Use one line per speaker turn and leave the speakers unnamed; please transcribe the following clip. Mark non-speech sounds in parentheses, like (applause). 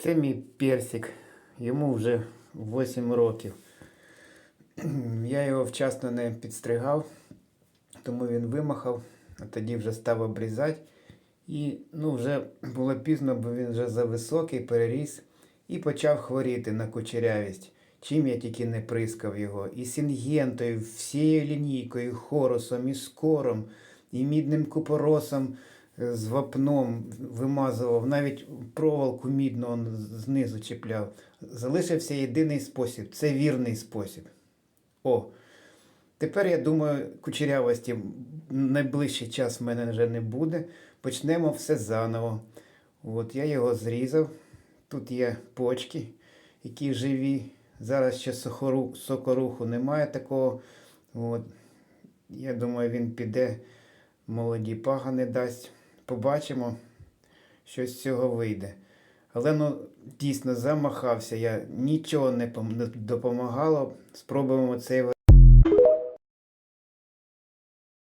Це мій персик. Йому вже 8 років. (clears throat) Я його вчасно не підстригав, тому він вимахав, а тоді вже став обрізати. І ну, вже було пізно, бо він вже зависокий, переріс і почав хворіти на кучерявість. Чим я тільки не прискав його. І сінгентою, всією лінійкою, і хорусом, і скором, і мідним купоросом з вапном вимазував, навіть проволоку мідну знизу чіпляв. Залишився єдиний спосіб це вірний спосіб. О, тепер я думаю, кучерявості найближчий час в мене вже не буде. Почнемо все заново. От я його зрізав. Тут є почки, які живі. Зараз ще сокоруху немає такого. От. Я думаю, він піде, молоді пагани дасть. Побачимо, що з цього вийде. Але ну, дійсно замахався я, нічого не допомагало. Спробуємо цей